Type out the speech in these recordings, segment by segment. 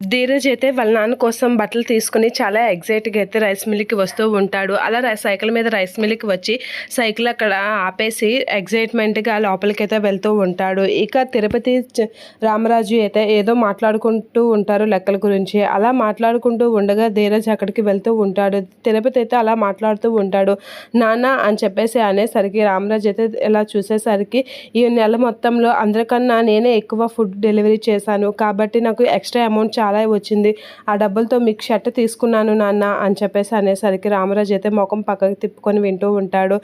ధీరజ్ అయితే వాళ్ళ నాన్న కోసం బట్టలు తీసుకుని చాలా ఎగ్జైట్గా అయితే రైస్ మిల్కి వస్తూ ఉంటాడు. అలా రై- సైకిల్ మీద రైస్ మిల్కి వచ్చి సైకిల్ అక్కడ ఆపేసి ఎగ్జైట్మెంట్గా లోపలికి అయితే వెళ్తూ ఉంటాడు. ఇక తిరుపతి రామరాజు అయితే ఏదో మాట్లాడుకుంటూ ఉంటారు లెక్కల గురించి. అలా మాట్లాడుకుంటూ ఉండగా ధీరజ్ అక్కడికి వెళ్తూ ఉంటాడు. తిరుపతి అయితే అలా మాట్లాడుతూ ఉంటాడు. నాన్న అని చెప్పేసి అనేసరికి రామరాజు అయితే ఇలా చూసేసరికి ఈ నెల మొత్తంలో అందరికన్నా నేనే ఎక్కువ ఫుడ్ డెలివరీ చేశాను. కాబట్టి నాకు ఎక్స్ట్రా అమౌంట్ చాలా వచ్చింది. ఆ డబ్బులతో మీకు షర్ట్ తీసుకున్నాను నాన్న అని చెప్పేసి అనేసరికి రామరాజు అయితే ముఖం పక్కకి తిప్పుకొని వింటూ ఉంటాడు.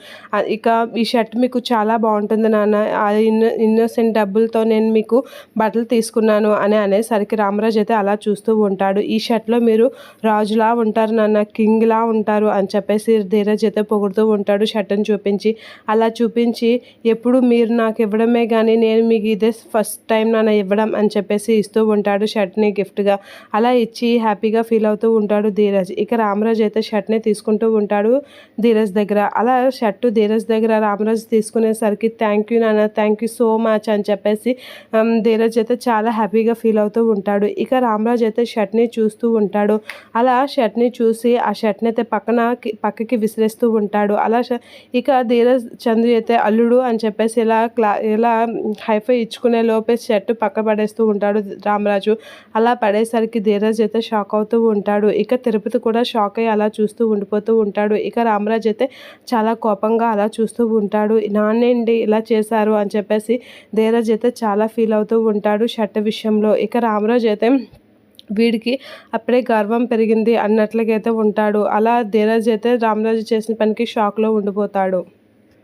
ఇక ఈ షర్ట్ మీకు చాలా బాగుంటుంది నాన్న. ఆ ఇన్నో ఇన్నోసెంట్ డబ్బులతో నేను మీకు బట్టలు తీసుకున్నాను అని అనేసరికి రామరాజు అయితే అలా చూస్తూ ఉంటాడు. ఈ షర్ట్లో మీరు రాజులా ఉంటారు నాన్న కింగ్లా ఉంటారు అని చెప్పేసి ధీరజ్ అయితే పొగుడుతూ ఉంటాడు షర్ట్ని చూపించి. అలా చూపించి ఎప్పుడు మీరు నాకు ఇవ్వడమే కానీ నేను మీకు ఇదే ఫస్ట్ టైం నాన్న ఇవ్వడం అని చెప్పేసి ఇస్తూ ఉంటాడు షర్ట్ని గిఫ్ట్గా. అలా ఇచ్చి హ్యాపీగా ఫీల్ అవుతూ ఉంటాడు ధీరజ్. ఇక రామరాజు అయితే షర్ట్ని తీసుకుంటూ ఉంటాడు ధీరజ్ దగ్గర. అలా షర్టు ధీరజ్ దగ్గర రామరాజ్ తీసుకునేసరికి థ్యాంక్ యూ నాన్న థ్యాంక్ యూ సో మచ్ అని చెప్పేసి ధీరజ్ అయితే చాలా హ్యాపీగా ఫీల్ అవుతూ ఉంటాడు. ఇక రామరాజ్ అయితే షర్ట్ని చూస్తూ ఉంటాడు. అలా షర్ట్ని చూసి ఆ షర్ట్ని అయితే పక్కన పక్కకి విసిరేస్తూ ఉంటాడు. అలా ఇక ధీరజ్ చంద్రు అయితే అల్లుడు అని చెప్పేసి ఇలా క్లా ఇలా హైఫై ఇచ్చుకునే లోపే షర్ట్ పక్క పడేస్తూ ఉంటాడు రామరాజు. అలా పడే పడేసరికి ధీరజ్ అయితే షాక్ అవుతూ ఉంటాడు. ఇక తిరుపతి కూడా షాక్ అయ్యి అలా చూస్తూ ఉండిపోతూ ఉంటాడు. ఇక రామరాజ్ అయితే చాలా కోపంగా అలా చూస్తూ ఉంటాడు. నాన్నేంటి ఇలా చేశారు అని చెప్పేసి ధీరజ్ అయితే చాలా ఫీల్ అవుతూ ఉంటాడు షర్ట్ విషయంలో. ఇక రామరాజు అయితే వీడికి అప్పుడే గర్వం పెరిగింది అన్నట్లుగా అయితే ఉంటాడు. అలా ధీరజ్ అయితే రామరాజు చేసిన పనికి షాక్లో ఉండిపోతాడు.